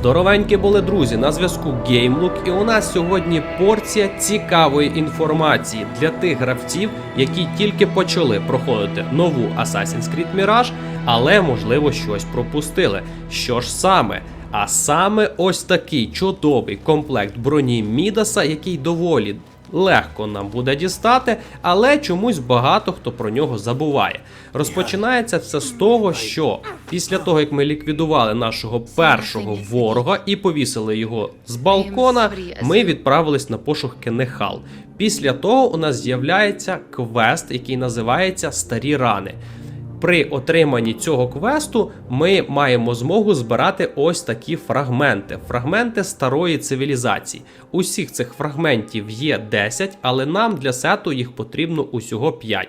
Здоровенькі були друзі на зв'язку GameLook, і у нас сьогодні порція цікавої інформації для тих гравців, які тільки почали проходити нову Assassin's Creed Mirage, але можливо щось пропустили. Що ж саме? А саме ось такий чудовий комплект броні Мідаса, який доволі легко нам буде дістати, але чомусь багато хто про нього забуває. Розпочинається все з того, що після того, як ми ліквідували нашого першого ворога і повісили його з балкона, ми відправились на пошуки Нехал. Після того у нас з'являється квест, який називається Старі рани. При отриманні цього квесту ми маємо змогу збирати ось такі фрагменти: фрагменти старої цивілізації. Усіх цих фрагментів є 10, але нам для сету їх потрібно усього 5.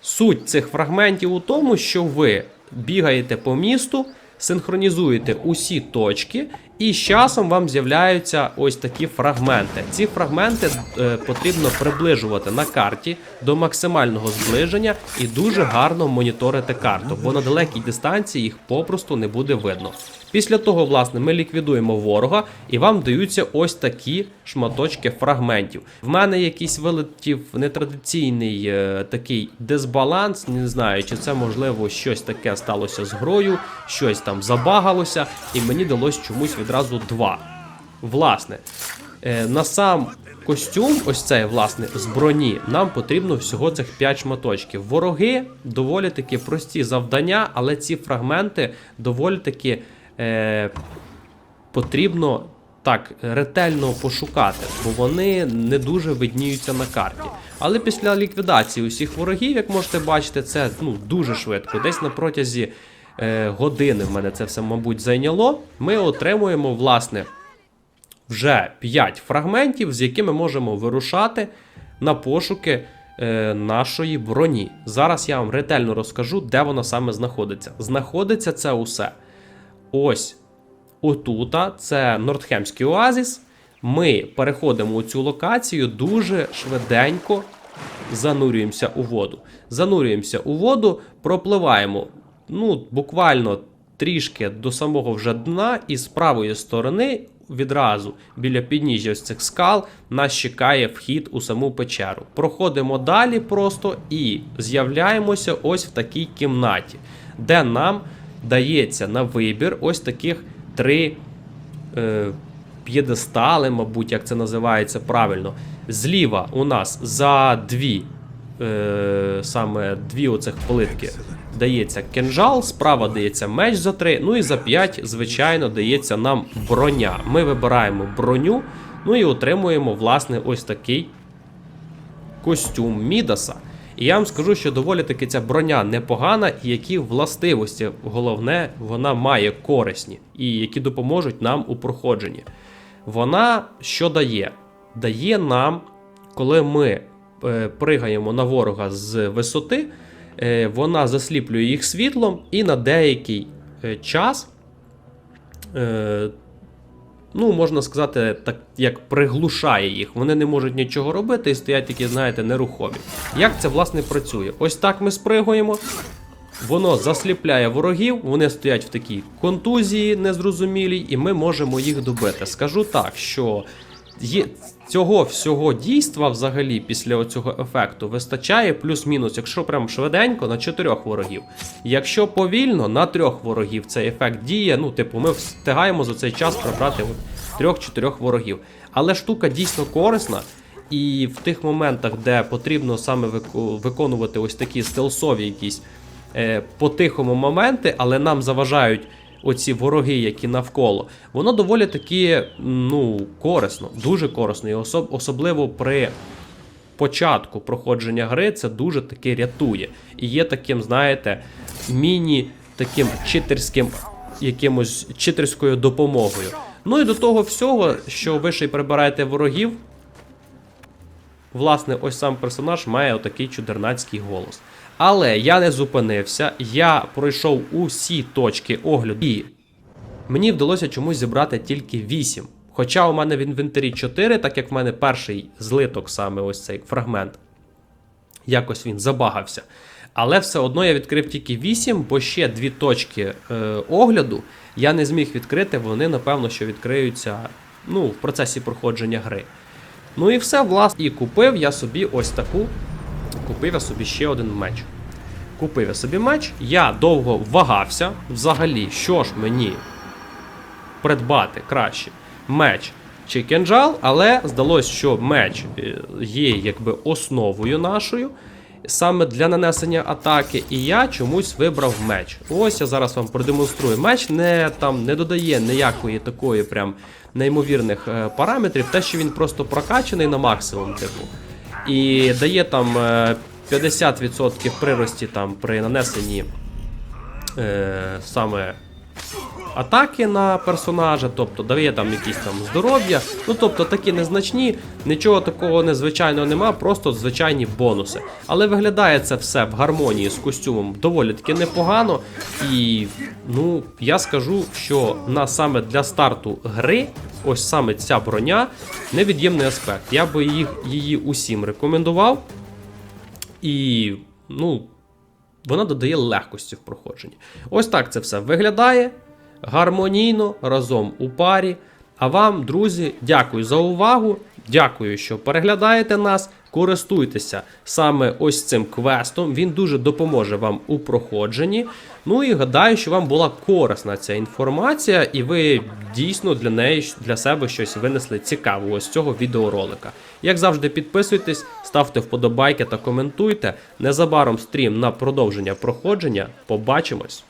Суть цих фрагментів у тому, що ви бігаєте по місту, синхронізуєте усі точки, і з часом вам з'являються ось такі фрагменти. Ці фрагменти е, потрібно приближувати на карті до максимального зближення і дуже гарно моніторити карту, бо на далекій дистанції їх попросту не буде видно. Після того, власне, ми ліквідуємо ворога, і вам даються ось такі шматочки фрагментів. В мене якийсь вилетів нетрадиційний е, такий дисбаланс. Не знаю, чи це можливо щось таке сталося з грою, щось там забагалося, і мені далось чомусь відразу два. Власне, е, на сам костюм, ось цей, власне, з броні, нам потрібно всього цих 5 шматочків. Вороги доволі таки прості завдання, але ці фрагменти доволі таки е, потрібно так ретельно пошукати, бо вони не дуже видніються на карті. Але після ліквідації усіх ворогів, як можете бачити, це ну, дуже швидко. Десь на протязі е, години в мене це все, мабуть, зайняло. Ми отримуємо, власне, вже 5 фрагментів, з якими можемо вирушати на пошуки е, нашої броні. Зараз я вам ретельно розкажу, де вона саме знаходиться. Знаходиться це усе. Ось отута, це Нортхемський оазіс. Ми переходимо у цю локацію дуже швиденько занурюємося у воду. Занурюємося у воду, пропливаємо ну, буквально трішки до самого вже дна, і з правої сторони відразу біля підніжжя ось цих скал нас чекає вхід у саму печеру. Проходимо далі просто і з'являємося ось в такій кімнаті, де нам дається на вибір ось таких три е, п'єдестали, мабуть, як це називається правильно. Зліва у нас за дві, е, саме дві оцих плитки дається кинжал, справа дається меч за три, ну і за 5, звичайно, дається нам броня. Ми вибираємо броню, ну і отримуємо, власне, ось такий костюм Мідаса. І я вам скажу, що доволі таки ця броня непогана, і які властивості, головне, вона має корисні і які допоможуть нам у проходженні. Вона що дає? Дає нам, коли ми е, пригаємо на ворога з висоти, вона засліплює їх світлом і на деякий е, час. Е, ну, можна сказати, так як приглушає їх. Вони не можуть нічого робити і стоять такі, знаєте, нерухомі. Як це власне працює? Ось так ми спригуємо. Воно засліпляє ворогів, вони стоять в такій контузії незрозумілій, і ми можемо їх добити. Скажу так, що є цього всього дійства взагалі після цього ефекту вистачає плюс-мінус, якщо прям швиденько, на чотирьох ворогів. Якщо повільно, на трьох ворогів цей ефект діє. Ну, типу, ми встигаємо за цей час прибрати от трьох-чотирьох ворогів. Але штука дійсно корисна. І в тих моментах, де потрібно саме виконувати ось такі стелсові якісь е, по-тихому моменти, але нам заважають оці вороги, які навколо, воно доволі таки ну, корисно, дуже корисно. І особ- особливо при початку проходження гри це дуже таки рятує. І є таким, знаєте, міні таким читерським якимось читерською допомогою. Ну і до того всього, що ви ще й прибираєте ворогів, власне, ось сам персонаж має отакий чудернацький голос. Але я не зупинився, я пройшов усі точки огляду і мені вдалося чомусь зібрати тільки 8. Хоча у мене в інвентарі 4, так як в мене перший злиток, саме ось цей фрагмент, якось він забагався. Але все одно я відкрив тільки 8, бо ще дві точки е, огляду я не зміг відкрити. Вони, напевно, що відкриються ну, в процесі проходження гри. Ну і все, власне. І купив я собі ось таку. Купив я собі ще один меч. Купив я собі меч. Я довго вагався взагалі, що ж мені придбати краще меч чи кинджал, але здалося, що меч е, є якби основою нашою. Саме для нанесення атаки, і я чомусь вибрав меч. Ось я зараз вам продемонструю. Меч не там не додає ніякої такої прям неймовірних е, параметрів, те, що він просто прокачаний на максимум, типу. І дає там е, 50% прирості там при нанесенні е, саме атаки на персонажа, тобто дає там якісь там здоров'я. Ну тобто такі незначні, нічого такого незвичайного нема, просто звичайні бонуси. Але виглядає це все в гармонії з костюмом доволі таки непогано. І ну я скажу, що на саме для старту гри, ось саме ця броня невід'ємний аспект. Я би їх її усім рекомендував. І ну, вона додає легкості в проходженні. Ось так це все виглядає гармонійно разом у парі. А вам, друзі, дякую за увагу. Дякую, що переглядаєте нас. Користуйтеся саме ось цим квестом. Він дуже допоможе вам у проходженні. Ну і гадаю, що вам була корисна ця інформація, і ви дійсно для неї для себе щось винесли цікаве ось з цього відеоролика. Як завжди, підписуйтесь, ставте вподобайки та коментуйте. Незабаром стрім на продовження проходження. Побачимось!